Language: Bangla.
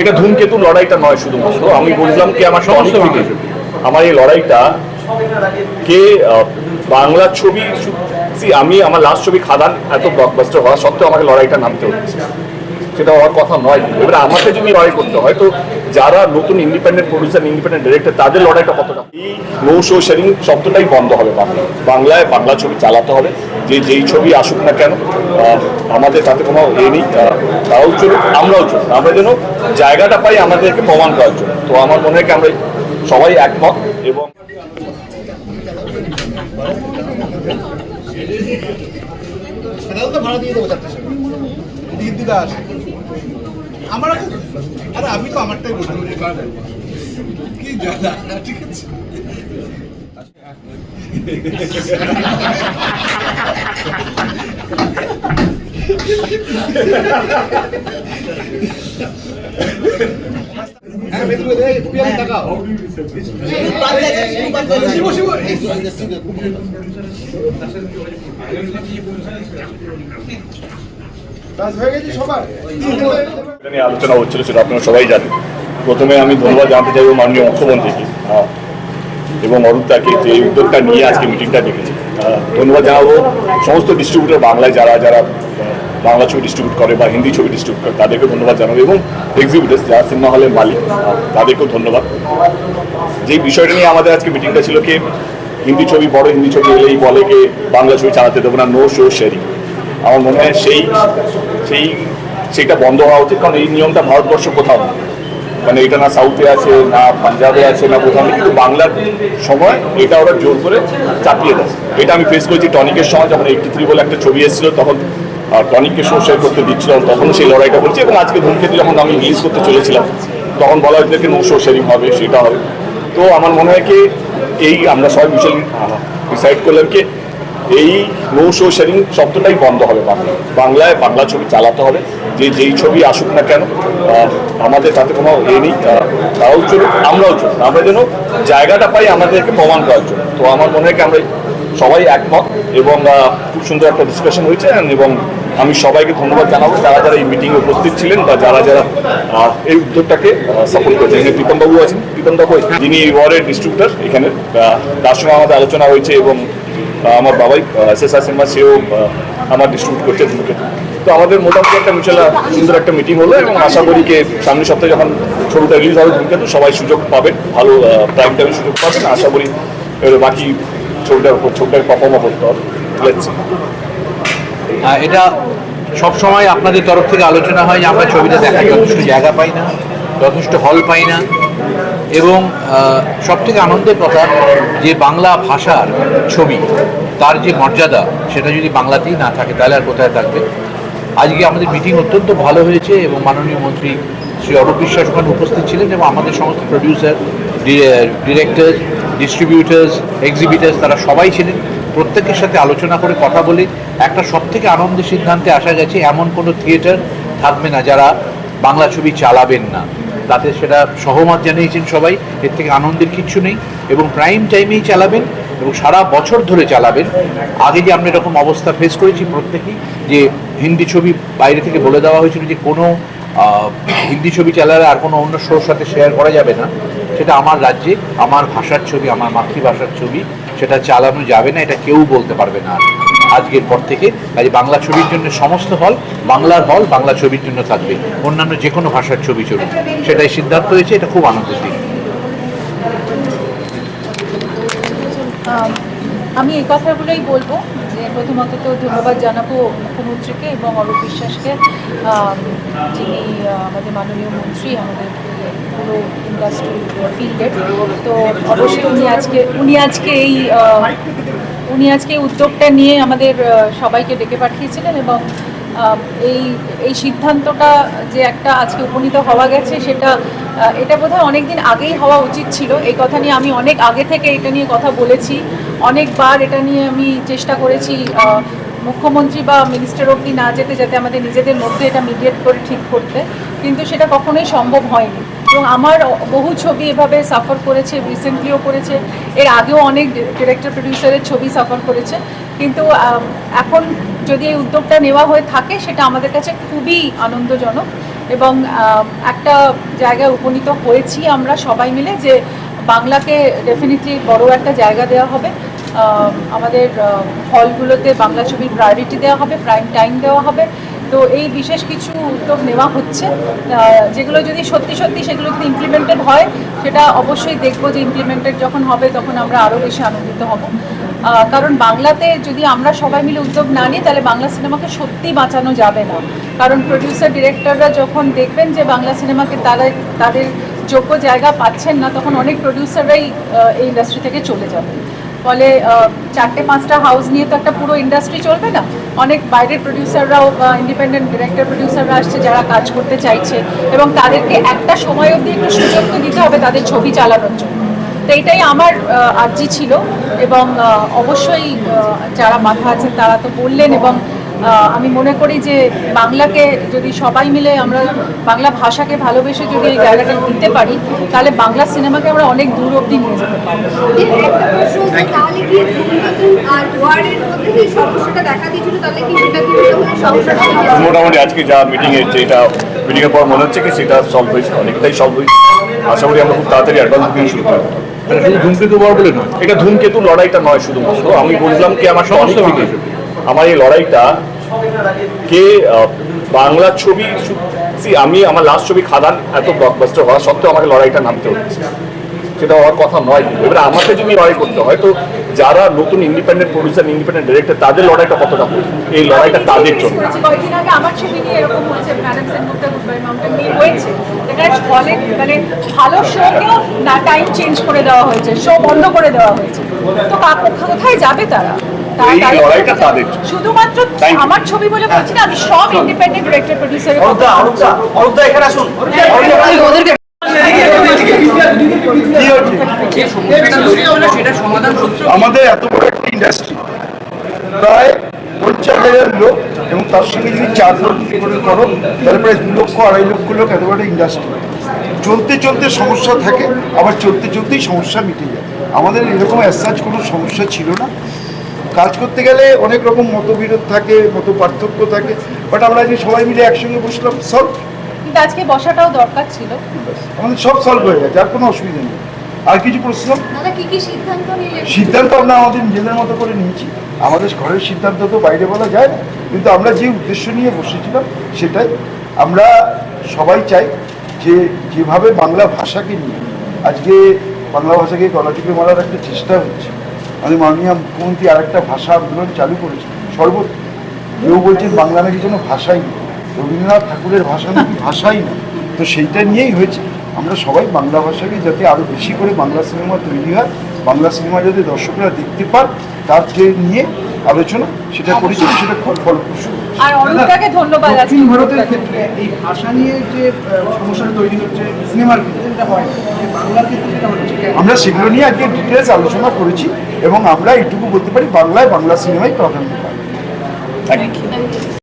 এটা ধূমকেতু লড়াইটা নয় শুধুমাত্র। আমি বললাম কি আমার সমস্ত আমার এই লড়াইটা কে বাংলা ছবি আমি আমার লাস্ট ছবি খাদান এত ব্লকবাস্টার হওয়া সত্ত্বেও আমাকে লড়াইটা নামতে হচ্ছে। সেটা হওয়ার কথা নয়। এবারে আমাকে যদি লড়াই করতে হয় তো যারা নতুন ইন্ডিপেন্ডেন্ট প্রডিউসার ইন্ডিপেন্ডেন্ট ডিরেক্টর তাদের লড়াইটা কতটা? এই নো শো শেয়ারিং শব্দটাই বন্ধ হবে বাংলায়। বাংলায় বাংলা ছবি চালাতে হবে। যে যেই ছবি আসুক না কেন আমাদের তাতে কোনো এ নেই তারাও চলুক, আমরাও চলুক। আমরা যেন জায়গাটা পাই আমাদেরকে প্রমাণ করার জন্য। তো আমার মনে হয় আমরা সবাই একমত এবং আরে আমি ঠিক আছে। আলোচনা হচ্ছিল সেটা আপনারা সবাই জানেন। প্রথমে আমি ধন্যবাদ জানতে চাইব মাননীয় মুখ্যমন্ত্রীকে এবং অরূপদাকে যে উদ্যোগটা নিয়ে আজকে মিটিংটা আহ, ধন্যবাদ জানাব সমস্ত ডিস্ট্রিবিউটর বাংলায় যারা যারা বাংলা ছবি ডিস্ট্রিবিউট করে বা হিন্দি ছবি ডিস্ট্রিবিউট করে তাদেরকে ধন্যবাদ জানাব এবং এক্সিবিটার্স যারা সিনেমা হলের মালিক, তাদেরকেও ধন্যবাদ। যেই বিষয়টা নিয়ে আমাদের আজকে মিটিংটা ছিল কি, হিন্দি ছবি বড়, হিন্দি ছবি এলেই বলে কি, বাংলা ছবি চালাতে দেবো না নো শো শেয়ারিং আমার মনে হয় সেই সেই, সেইটা বন্ধ হওয়া উচিত, কারণ এই নিয়মটা ভারতবর্ষ কোথাও মানে এটা না সাউথে আছে, না পাঞ্জাবে আছে, না কোথাও কিন্তু বাংলার সময় এটা ওরা জোর করে চাপিয়ে দেয়। এটা আমি ফেস করেছি টনিকের সময়, যখন এইটি থ্রি বলে একটা ছবি এসেছিল, তখন টনিককে শো শেয়ার করতে দিচ্ছিলাম, তখন সেই লড়াইটা করছি এবং আজকে ধূমকেতু যখন আমি রিলিজ করতে চলেছিলাম, তখন বলা হয়েছিল কি, নো শো শেয়ারিং হবে, সেটা হবে। তো আমার মনে হয় কি, এই আমরা সবাই মিউচুয়ালি ডিসাইড করলাম কি, এই নো শো শেয়ারিং শব্দটাই বন্ধ হবে বাংলায়। বাংলায় বাংলা ছবি চালাতে হবে, যে যেই ছবি আসুক না কেন আমাদের তাতে কোনো এ নেই তারাও চলুক, আমরাও চলুক। আমরা যেন জায়গাটা পাই, আমাদেরকে প্রমাণ করার জন্য। তো আমার মনে হয় কি, আমরা সবাই একমত এবং খুব সুন্দর একটা ডিসকাশন হয়েছে এবং আমি সবাইকে ধন্যবাদ জানাব যারা যারা এই মিটিংয়ে উপস্থিত ছিলেন বা যারা যারা এই উদ্যোগটাকে সাপোর্ট করেছেন। এখানে প্রীতম বাবু আছেন। প্রীতম বাবু যিনি ওয়ার্ডের ডিস্ট্রিবিউটার এখানে তার সঙ্গে আমাদের আলোচনা হয়েছে এবং আমার বাবাই এস এস সিনেমা সেও আমার ডিস্ট্রিবিউট করছে তো আমাদের মোটামুটি একটা মিউচুয়াল সুন্দর একটা মিটিং হলো এবং আশা করি যে সামনের সপ্তাহে যখন ছবিটা রিলিজ হবে ধূমকেতু সবাই সুযোগ পাবেন, ভালো প্রাইম টাইমে সুযোগ পাবেন। আশা করি বাকি ছবিটার উপর ছবিটাকে পারফর্মও করতে হবে। এটা সব সময় আপনাদের তরফ থেকে আলোচনা হয় যে আমরা ছবিটা দেখার যথেষ্ট জায়গা পাই না, যথেষ্ট হল পাই না, এবং সব থেকে আনন্দের কথা, যে বাংলা ভাষার ছবি, তার যে মর্যাদা, সেটা যদি বাংলাতেই না থাকে, তাহলে আর কোথায় থাকবে? আজকে আমাদের মিটিং অত্যন্ত ভালো হয়েছে এবং মাননীয় মন্ত্রী শ্রী অরূপ বিশ্বাস উপস্থিত ছিলেন এবং আমাদের সমস্ত প্রডিউসার ডিরেক্টর্স ডিস্ট্রিবিউটার্স এক্সিবিটার্স তারা সবাই ছিলেন। প্রত্যেকের সাথে আলোচনা করে কথা বলে একটা সব থেকে আনন্দের সিদ্ধান্তে আসা গেছে, এমন কোনো থিয়েটার থাকবে না যারা বাংলা ছবি চালাবেন না। তাতে সেটা সহমত জানিয়েছেন সবাই, এর থেকে আনন্দের কিচ্ছু নেই এবং প্রাইম টাইমেই চালাবেন এবং সারা বছর ধরে চালাবেন। আগে যে আমরা এরকম অবস্থা ফেস করেছি প্রত্যেকেই, যে হিন্দি ছবি বাইরে থেকে বলে দেওয়া হয়েছিল যে কোনো হিন্দি ছবি চালালে আর কোনো অন্য শোর সাথে শেয়ার করা যাবে না। সেটা আমার রাজ্যে, আমার ভাষার ছবি, আমার মাতৃভাষার ছবি, সেটা চালানো যাবে না, এটা কেউ বলতে পারবে না। আজকের পর থেকে, কাজে বাংলা ছবির জন্য সমস্ত হল, বাংলার হল, বাংলা ছবির জন্য থাকবে। অন্যান্য যে কোনো ভাষার ছবি চলুক। সেটাই সিদ্ধান্ত হয়েছে, এটা খুব আনন্দের দিন। আমি এই কথাগুলোই বলব। যে প্রথমত তো ধন্যবাদ জানাব মুখ্যমন্ত্রীকে এবং অরূপ বিশ্বাসকে যিনি আমাদের মাননীয় মন্ত্রী, আমাদের পুরো ইন্ডাস্ট্রি ফিল্ডের তো অবশ্যই উনি আজকে উনি আজকে এই উনি আজকে উদ্যোগটা নিয়ে আমাদের সবাইকে ডেকে পাঠিয়েছিলেন এবং এই এই সিদ্ধান্তটা যে একটা আজকে উপনীত হওয়া গেছে, সেটা এটা বোধহয় অনেক দিন আগেই হওয়া উচিত ছিল। এই কথা নিয়ে আমি অনেক আগে থেকে এটা নিয়ে কথা বলেছি। অনেকবার এটা নিয়ে আমি চেষ্টা করেছি মুখ্যমন্ত্রী বা মিনিস্টার অব্দি না যেতে, যাতে আমাদের নিজেদের মধ্যে এটা মিডিয়েট করে ঠিক করতে। কিন্তু সেটা কখনোই সম্ভব হয়নি। এবং আমার বহু ছবি এভাবে সাফার করেছে রিসেন্টলিও করেছে। এর আগেও অনেক ডিরেক্টর প্রডিউসারের ছবি সাফার করেছে। কিন্তু এখন যদি এই উদ্যোগটা নেওয়া হয়ে থাকে, সেটা আমাদের কাছে খুবই আনন্দজনক এবং একটা জায়গায় উপনীত হয়েছি আমরা সবাই মিলে যে বাংলাকে ডেফিনেটলি বড় একটা জায়গা দেওয়া হবে। আমাদের হলগুলোতে বাংলা ছবির প্রায়োরিটি দেওয়া হবে প্রাইম টাইম দেওয়া হবে। তো এই বিশেষ কিছু উদ্যোগ নেওয়া হচ্ছে। যেগুলো যদি সত্যি সত্যি সেগুলো যদি ইমপ্লিমেন্টেড হয়, সেটা অবশ্যই দেখব যে ইমপ্লিমেন্টেড যখন হবে, তখন আমরা আরও বেশি আনন্দিত হব। কারণ বাংলাতে যদি আমরা সবাই মিলে উদ্যোগ না নিই, তাহলে বাংলা সিনেমাকে সত্যি বাঁচানো যাবে না। কারণ প্রডিউসার ডিরেক্টররা যখন দেখবেন যে বাংলা সিনেমাকে তারা তাদের যোগ্য জায়গা পাচ্ছেন না, তখন অনেক প্রডিউসাররাই এই ইন্ডাস্ট্রি থেকে চলে যাবে। ফলে চারটে, পাঁচটা হাউস নিয়ে তো একটা পুরো ইন্ডাস্ট্রি চলবে না। অনেক বাইরের প্রডিউসাররাও ইন্ডিপেন্ডেন্ট ডিরেক্টর প্রডিউসাররা আসছে যারা কাজ করতে চাইছে। এবং তাদেরকে একটা সময় অবধি একটু সুযোগ তো দিতে হবে তাদের ছবি চালানোর জন্য। তো এটাই আমার আর্জি ছিল এবং অবশ্যই যারা মাথা আছেন তারা তো বললেন এবং আমি মনে করি যে বাংলাকে যদি সবাই মিলে আমরা বাংলা ভাষাকে ভালোবেসে যদি এই জায়গাটা দিতে পারি তাহলে বাংলা সিনেমাকে আমরা অনেক দূর অবধি নিয়ে যেতে পারব। মিটেছে? মোটামুটি আজকে যা মিটিং এর যেটা মিটিং এর পর মনে হচ্ছে কি সেটা সলভ হয়েছে অনেকটাই সলভ হয়েছে। আশা করি আমরা খুব তাড়াতাড়ি অ্যাডভান্স বুকিং শুরু করব। শুধু ধূমকেতু বড় বলে নয় এটা ধূমকেতু লড়াইটা নয় শুধুমাত্র। আমি বললাম কি আমার সমস্ত। আমার এই লড়াইটা কে বাংলা ছবি আমি আমার লাস্ট ছবি খাদান এত ব্লকবাস্টার হওয়া সত্ত্বেও আমাকে লড়াইটা নামতে হচ্ছে। সেটা হওয়ার কথা নয় এবারে আমাকে যদি লড়াই করতে হয় তো যারা নতুন ইন্ডিপেন্ডেন্ট প্রডিউসার ইন্ডিপেন্ডেন্ট ডিরেক্টর তাদের লড়াইটা কতটা হবে? এই লড়াইটা তাদের জন্য। কয়েকদিন আগে আমার ছবি নিয়ে এরকম হয়েছে ম্যাডাম সেনগুপ্তা গুডবাই মাউন্টেন নিয়ে হয়েছে। এখানে হলে মানে ভালো শোকেও না টাইম চেঞ্জ করে দেওয়া হয়েছে শো বন্ধ করে দেওয়া হয়েছে। তো কোথায় যাবে তারা। শুধুমাত্র আমার ছবি বলে বলছি না আমি সব ইন্ডিপেন্ডেন্ট ডিরেক্টর বলছি। আমাদের এত বড় একটা ইন্ডাস্ট্রি প্রায় পঞ্চাশ হাজার লোক এবং তার সঙ্গে যদি চার লোক করো তাহলে প্রায় দু লক্ষ, আড়াই লক্ষ লোক এত বড় ইন্ডাস্ট্রি চলতে চলতে সমস্যা থাকে, আবার চলতে চলতেই সমস্যা মিটে যায়। আমাদের এরকম অ্যাসাজ কোনো সমস্যা ছিল না। কাজ করতে গেলে অনেক রকম মতবিরোধ থাকে মত পার্থক্য থাকে বাট আমরা আজকে সবাই মিলে একসঙ্গে বসলাম সলভ কিন্তু আজকে বসাটাও দরকার ছিল। আমাদের সব সলভ হয়ে গেছে আর কোনো অসুবিধা নেই। আর কিছু প্রশ্ন? দাদা কি কি সিদ্ধান্ত নিলেন? সিদ্ধান্ত আমরা আমাদের নিজেদের মতো করে নিয়েছি। আমাদের ঘরের সিদ্ধান্ত তো বাইরে বলা যায় না। কিন্তু আমরা যে উদ্দেশ্য নিয়ে বসেছিলাম সেটাই আমরা সবাই চাই যে যেভাবে বাংলা ভাষাকে নিয়ে আজকে বাংলা ভাষাকে গলা টিপে মারার একটা চেষ্টা হচ্ছে। আমাদের মাননীয় মুখ্যমন্ত্রী আর একটা ভাষা আন্দোলন চালু করেছে সর্বত্র। কেউ বলছেন বাংলা নাকি যেন ভাষাই নেই। রবীন্দ্রনাথ ঠাকুরের ভাষা নাকি ভাষাই না। তো সেইটা নিয়েই হয়েছে। আমরা সবাই বাংলা ভাষাকে যাতে আরও বেশি করে বাংলা সিনেমা তৈরি হয় বাংলা সিনেমা যাতে দর্শকরা দেখতে পান তার যে নিয়ে আলোচনা সেটা করেছি সেটা খুব ফলপ্রসূ। আর ধন্যবাদ দক্ষিণ ভারতের ক্ষেত্রে এই ভাষা নিয়ে যে সমস্যাটা তৈরি হচ্ছে সিনেমার ক্ষেত্রে এটা হয় বাংলার ক্ষেত্রে? আমরা সেগুলো নিয়ে আজকে ডিটেলস আলোচনা করেছি এবং আমরা এইটুকু বলতে পারি বাংলায় বাংলা সিনেমাই প্রাধান্য পাই Thank you.